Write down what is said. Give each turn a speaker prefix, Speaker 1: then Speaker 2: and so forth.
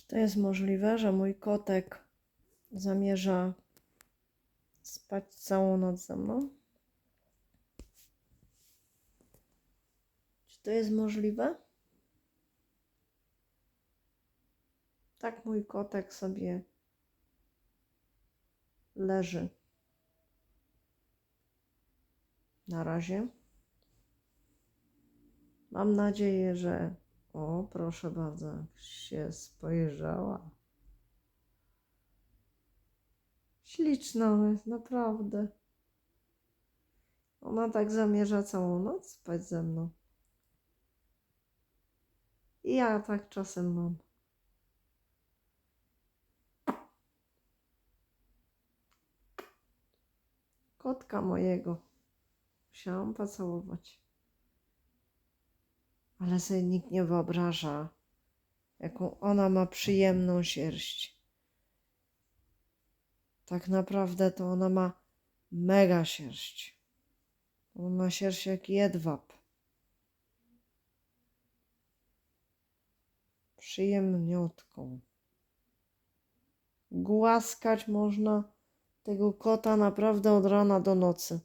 Speaker 1: Czy to jest możliwe, że mój kotek zamierza spać całą noc ze mną? Czy to jest możliwe? Tak mój kotek sobie leży. Na razie. Mam nadzieję, że. O, proszę bardzo, jak się spojrzała. Śliczna jest, naprawdę. Ona tak zamierza całą noc spać ze mną. I ja tak czasem mam. Kotka mojego. Musiałam pocałować. Ale sobie nikt nie wyobraża, jaką ona ma przyjemną sierść. Tak naprawdę to ona ma mega sierść. Ona ma sierść jak jedwab. Przyjemniutką. Głaskać można tego kota naprawdę od rana do nocy.